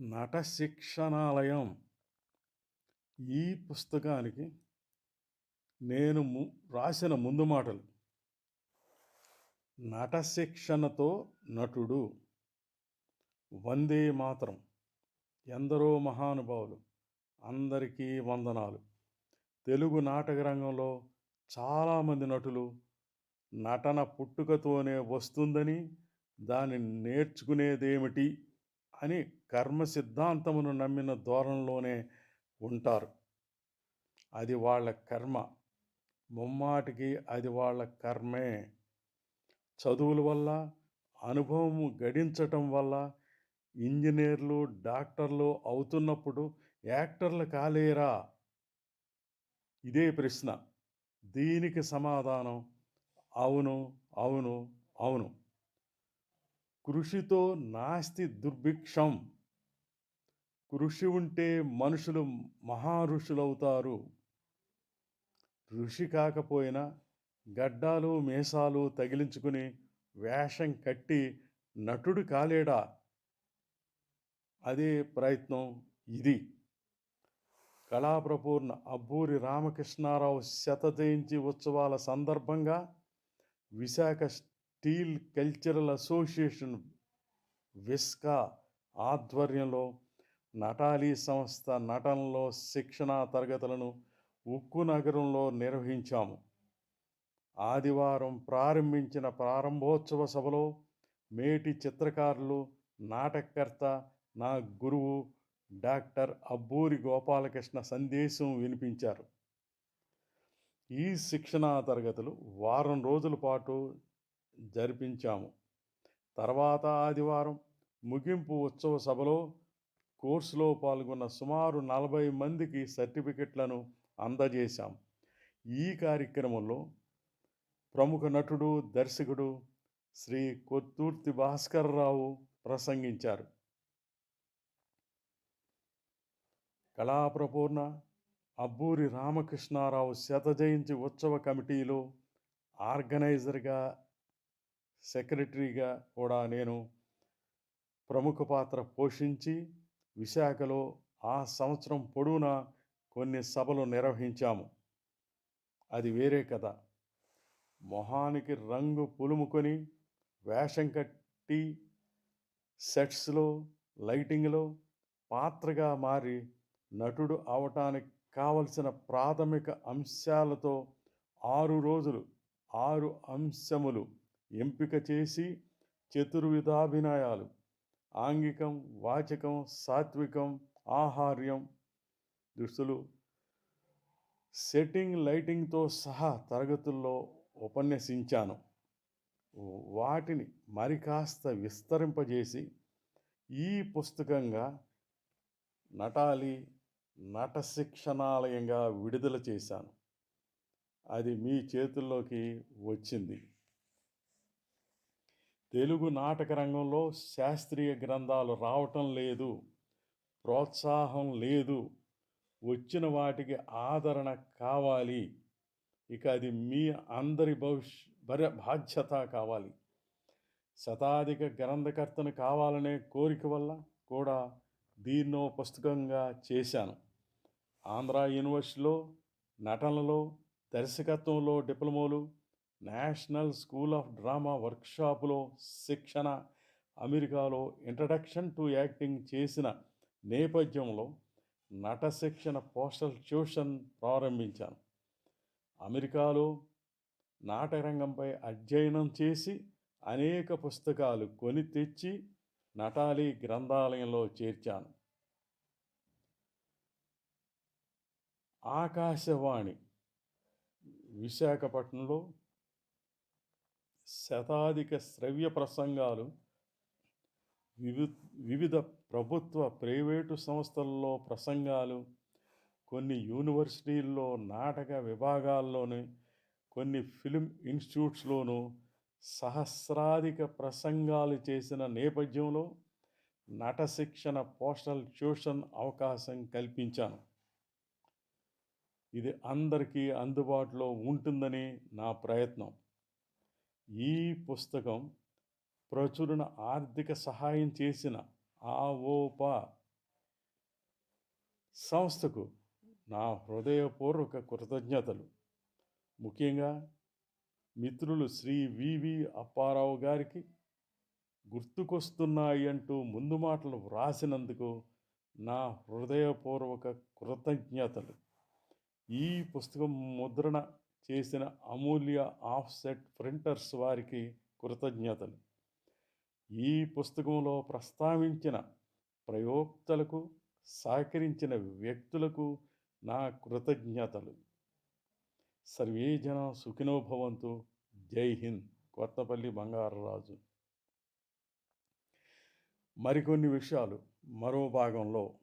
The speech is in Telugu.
నట శిక్షణాలయం ఈ పుస్తకానికి నేను ము రాసిన ముందు మాటలు. నట శిక్షణతో నటుడు వందే మాత్రం. ఎందరో మహానుభావులు అందరికీ వందనాలు. తెలుగు నాటక రంగంలో చాలామంది నటులు నటన పుట్టుకతోనే వస్తుందని దాన్ని నేర్చుకునేదేమిటి అని కర్మ సిద్ధాంతమును నమ్మిన ధోరణిలోనే ఉంటారు. అది వాళ్ళ కర్మ. ముమ్మాటికి అది వాళ్ళ కర్మే. చదువుల వల్ల అనుభవం గడించటం వల్ల ఇంజనీర్లు డాక్టర్లు అవుతున్నప్పుడు యాక్టర్లు కాలేరా? ఇదే ప్రశ్న. దీనికి సమాధానం అవును అవును అవును. కృషితో నాస్తి దుర్భిక్షం. కృషి ఉంటే మనుషులు మహారుషులవుతారు ఋషి కాకపోయినా గడ్డాలు మీసాలు తగిలించుకుని వేషం కట్టి నటుడు కాలేడా? అదే ప్రయత్నం ఇది. కళాప్రపూర్ణ అబ్బూరి రామకృష్ణారావు శత జయంతి ఉత్సవాల సందర్భంగా Visakha steel cultural association Visca ఆధ్వర్యంలో నటాలీ సంస్థ నటనలో శిక్షణా తరగతులను ఉక్కు నగరంలో నిర్వహించాము. ఆదివారం ప్రారంభించిన ప్రారంభోత్సవ సభలో మేటి చిత్రకారులు నాటకకర్త నా గురువు డాక్టర్ అబ్బూరి గోపాలకృష్ణ సందేశం వినిపించారు. ఈ శిక్షణా తరగతులు వారం రోజుల పాటు జరిపించాము. తర్వాత ఆదివారం ముగింపు ఉత్సవ సభలో కోర్సులో పాల్గొన్న సుమారు నలభై మందికి సర్టిఫికెట్లను అందజేశాం. ఈ కార్యక్రమంలో ప్రముఖ నటుడు దర్శకుడు శ్రీ కొత్తూర్తి భాస్కర్రావు ప్రసంగించారు. కళాప్రపూర్ణ అబ్బూరి రామకృష్ణారావు శత జయంతి ఉత్సవ కమిటీలో ఆర్గనైజర్గా సెక్రటరీగా కూడా నేను ప్రముఖ పాత్ర పోషించి విశాఖలో ఆ సంవత్సరం పొడవునా కొన్ని సభలు నిర్వహించాము. అది వేరే కథ. మొహానికి రంగు పులుముకొని వేషం కట్టి సెట్స్లో లైటింగ్లో పాత్రగా మారి నటుడు అవటానికి కావలసిన ప్రాథమిక అంశాలతో ఆరు రోజులు ఆరు అంశములు ఎంపిక చేసి చతుర్విధాభినయాలు ఆంగికం వాచకం సాత్వికం ఆహార్యం. దుస్తులు సెట్టింగ్ లైటింగ్తో సహా తరగతుల్లో ఉపన్యసించాను. వాటిని మరి కాస్త విస్తరింపజేసి ఈ పుస్తకంగా నటాలి నట శిక్షణాలయంగా విడుదల చేశాను. అది మీ చేతుల్లోకి వచ్చింది. తెలుగు నాటక రంగంలో శాస్త్రీయ గ్రంథాలు రావటం లేదు ప్రోత్సాహం లేదు. వచ్చిన వాటికి ఆదరణ కావాలి. ఇక అది మీ అందరి భవిష్య భర బాధ్యత కావాలి. శతాధిక గ్రంథకర్తను కావాలనే కోరిక వల్ల కూడా దీన్నో పుస్తకంగా చేశాను. ఆంధ్ర యూనివర్సిటీలో నటనలో దర్శకత్వంలో డిప్లొమోలు నేషనల్ స్కూల్ ఆఫ్ డ్రామా వర్క్షాపులో శిక్షణ అమెరికాలో ఇంట్రడక్షన్ టు యాక్టింగ్ చేసిన నేపథ్యంలో నట శిక్షణ పోస్టల్ ట్యూషన్ ప్రారంభించాను. అమెరికాలో నాటరంగంపై అధ్యయనం చేసి అనేక పుస్తకాలు కొని తెచ్చి నటాలి గ్రంథాలయంలో చేర్చాను. ఆకాశవాణి విశాఖపట్నంలో శతాధిక శ్రవ్య ప్రసంగాలు వివి వివిధ ప్రభుత్వ ప్రైవేటు సంస్థల్లో ప్రసంగాలు కొన్ని యూనివర్సిటీల్లో నాటక విభాగాల్లోని కొన్ని ఫిలిం ఇన్స్టిట్యూట్స్లోనూ సహస్రాధిక ప్రసంగాలు చేసిన నేపథ్యంలో నట శిక్షణ పోస్టల్ ట్యూషన్ అవకాశం కల్పించాను. ఇది అందరికీ అందుబాటులో ఉంటుందని నా ప్రయత్నం. ఈ పుస్తకం ప్రచురణ ఆర్థిక సహాయం చేసిన ఆవోప సంస్థకు నా హృదయపూర్వక కృతజ్ఞతలు. ముఖ్యంగా మిత్రులు శ్రీ వివి అప్పారావు గారికి గుర్తుకొస్తున్నాయి అంటూ ముందు మాటలు వ్రాసినందుకు నా హృదయపూర్వక కృతజ్ఞతలు. ఈ పుస్తకం ముద్రణ చేసిన అమూల్య ఆఫ్సెట్ ప్రింటర్స్ వారికి కృతజ్ఞతలు. ఈ పుస్తకంలో ప్రస్తావించిన ప్రయోక్తలకు సహకరించిన వ్యక్తులకు నా కృతజ్ఞతలు. సర్వే జన జై హింద్. కొత్తపల్లి బంగారరాజు. మరికొన్ని విషయాలు మరో భాగంలో